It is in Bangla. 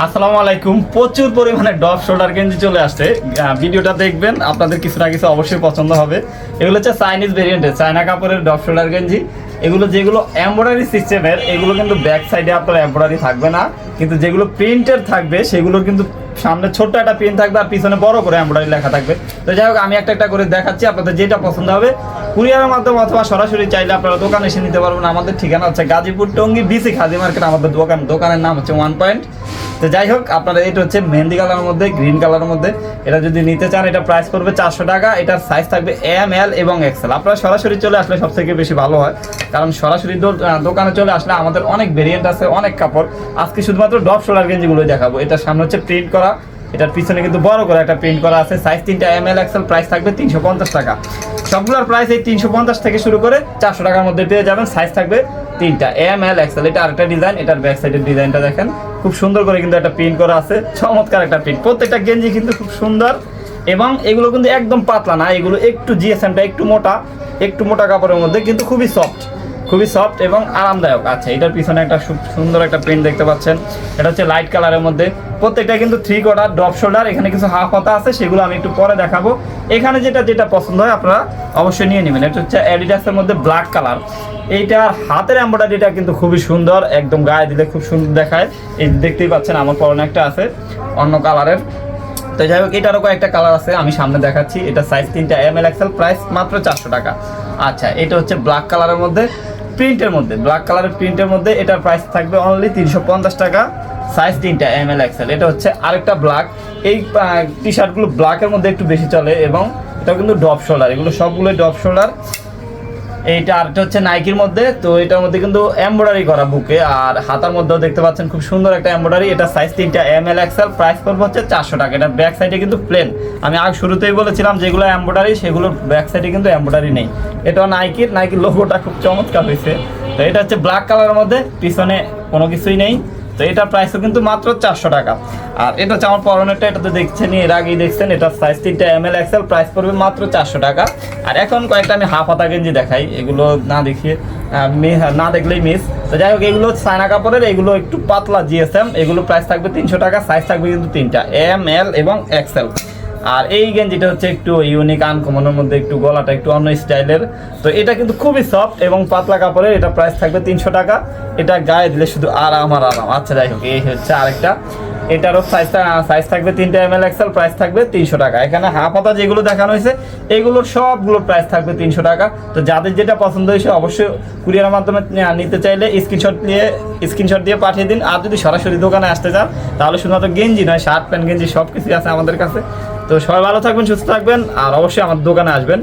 আসসালামু আলাইকুম। প্রচুর পরিমাণে ডপ শোল্ডার গেঞ্জি চলে আসছে। ভিডিওটা দেখবেন, আপনাদের কিছু না কিছু অবশ্যই পছন্দ হবে। এগুলো হচ্ছে চাইনিজ ভেরিয়েন্টের চায়না কাপড়ের ডপ শোল্ডার গেঞ্জি। এগুলো যেগুলো এমব্রয়ডারি সিস্টেমের এগুলো কিন্তু ব্যাক সাইডে আপনার এমব্রয়ডারি থাকবে না। কিন্তু যেগুলো প্রিন্টের থাকবে, সেগুলো কিন্তু সামনে ছোট্ট একটা প্রিন্ট থাকবে আর পিছনে বড় করে এমব্রয়ডারি লেখা থাকবে। তো যাই হোক, আমি একটা একটা করে দেখাচ্ছি, আপনাদের যেটা পছন্দ হবে। কুরিয়ারের মাধ্যমে অথবা সরাসরি চাইলে আপনারা দোকানে এসে নিতে পারবেন। আমাদের ঠিকানা হচ্ছে গাজীপুর টঙ্গী বিসি খাদি মার্কেট, আমাদের দোকান, দোকানের নাম হচ্ছে ওয়ান পয়েন্ট তো যাই হোক, আপনারা এটা হচ্ছে মেহেন্দি কালারের মধ্যে, গ্রিন কালারের মধ্যে। এটা যদি নিতে চান, এটা প্রাইস পড়বে চারশো টাকা। এটার সাইজ থাকবে এম এল এবং এক্সেল আপনারা সরাসরি চলে আসলে সব থেকে বেশি ভালো হয়। কারণ সরাসরি দোকানে চলে আসলে আমাদের অনেক ভেরিয়েন্ট আছে, অনেক কাপড়। আজকে শুধুমাত্র ডপ শোলার গেঞ্জিগুলো দেখাবো। এটার সামনে হচ্ছে প্রিন্ট করা। এটার পিছনে কিন্তু বড় করে একটা প্রিন্ট করা আছে। সাইজ তিনটা এম এল এক্সেল প্রাইস থাকবে তিনশো পঞ্চাশ টাকা। সবগুলোর প্রাইস এই তিনশো পঞ্চাশ থেকে শুরু করে চারশো টাকার মধ্যে পেয়ে যাবেন। সাইজ থাকবে তিনটা। এম, এল, এক্সেল, এটা আরেকটা ডিজাইন এটার ব্যাক সাইডের ডিজাইনটা দেখেন। খুব সুন্দর করে কিন্তু একটা প্রিন্ট করা আছে। চমৎকার একটা প্রিন্ট প্রত্যেকটা গেঞ্জি কিন্তু খুব সুন্দর। এবং এগুলো কিন্তু একদম পাতলা না, এগুলো একটু জিএসএমটা একটু মোটা একটু মোটা কাপড়ের মধ্যে কিন্তু খুবই সফট খুবই সফট এবং আরামদায়ক। আচ্ছা এটার পিছনে একটা সুন্দর একটা প্রিন্ট দেখতে পাচ্ছেন। এটা হচ্ছে লাইট কালারের মধ্যে। প্রত্যেকটা কিন্তু থ্রি কোয়ার্টার ড্রপ শোল্ডার এখানে কিছু হাফ হাতা আছে, সেগুলো আমি একটু পরে দেখাবো। এখানে যেটা যেটা পছন্দ হয়, আপনারা অবশ্যই নিয়ে নেবেন। এটা হচ্ছে অ্যাডিডাসের মধ্যে ব্ল্যাক কালার এইটার হাতের এম্ব্রয়ডারিটা কিন্তু খুবই সুন্দর, একদম গায়ে দিলে খুব সুন্দর দেখায়। এই দেখতেই পাচ্ছেন, আমার পরনে একটা আছে, অন্য কালারের। তো যাই হোক, এটারও কয়েকটা কালার আছে, আমি সামনে দেখাচ্ছি। এটা সাইজ তিনটা এম এল এক্সেল প্রাইস মাত্র চারশো টাকা। আচ্ছা এটা হচ্ছে ব্ল্যাক কালারের মধ্যে প্রিন্টের মধ্যে ব্ল্যাক কালারের প্রিন্টের মধ্যে এটার প্রাইস থাকবে অনলি তিনশো পঞ্চাশ টাকা সাইজ তিনটা এম এল এক্সেল এটা হচ্ছে আরেকটা ব্ল্যাক এই টি শার্টগুলো ব্ল্যাকের মধ্যে একটু বেশি চলে এবং এটা কিন্তু ডপ শোল্ডার এগুলো সবগুলোই ডপ শোল্ডার এইটা আরেকটা হচ্ছে নাইকির মধ্যে, তো এটার মধ্যে কিন্তু এমব্রয়ডারি করা বুকে, আর হাতার মধ্যেও দেখতে পাচ্ছেন খুব সুন্দর একটা এমব্রয়ডারি এটা সাইজ তিনটা এম এল এক্সেল প্রাইস পড়বে হচ্ছে চারশো টাকা, এটা ব্যাক সাইডে কিন্তু প্লেন আমি আগে শুরুতেই বলেছিলাম যেগুলো এমব্রয়ডারি সেগুলো ব্যাক সাইডে কিন্তু এমব্রয়ডারি নেই। এটাও নাইকির নাইকির লোগোটা খুব চমৎকার হয়েছে। তো এটা হচ্ছে ব্ল্যাক কালারের মধ্যে, পিছনে কোনো কিছুই নেই। এটার প্রাইসও কিন্তু মাত্র চারশো টাকা। আর এটা হচ্ছে আমার পরনেরটা এটা তো দেখছেন, এর আগেই দেখছেন, এটা সাইজ তিনটা এম এল এক্সেল প্রাইস পড়বে মাত্র চারশো টাকা। আর এখন কয়েকটা আমি হাফ হাতা গেঞ্জি দেখাই, এগুলো না দেখিয়ে না দেখলেই মিস তো যাই হোক, এগুলো সায়না কাপড়ের এগুলো একটু পাতলা জিএসএম এগুলো প্রাইস থাকবে তিনশো টাকা সাইজ থাকবে কিন্তু তিনটা এম এল এবং এক্সেল আর এই গেঞ্জিটা হচ্ছে একটু ইউনিক আনকমনের মধ্যে একটু গলাটা একটু অন্য স্টাইলের। তো এটা কিন্তু খুবই সফট এবং পাতলা কাপড়ের, এটা প্রাইস থাকবে তিনশো টাকা। এটা গায়ে দিলে শুধু আরাম আর আরাম। আচ্ছা যাই হোক, এই হচ্ছে আরেকটা। এটারও সাইজটা সাইজ থাকবে তিনটা এম এল এক্সেল প্রাইস থাকবে তিনশো টাকা। এখানে হাফ হাতা যেগুলো দেখানো হয়েছে এগুলোর সবগুলোর প্রাইস থাকবে তিনশো টাকা। তো যাদের যেটা পছন্দ হয়েছে, অবশ্যই কুরিয়ারের মাধ্যমে নিতে চাইলে স্ক্রিনশট দিয়ে স্ক্রিনশট দিয়ে পাঠিয়ে দিন। আর যদি সরাসরি দোকানে আসতে চান, তাহলে শুধুমাত্র গেঞ্জি নয় শার্ট প্যান্ট গেঞ্জি সব কিছুই আছে আমাদের কাছে। তো সবাই ভালো থাকবেন সুস্থ থাকবেন আর অবশ্যই আমার দোকানে আসবেন।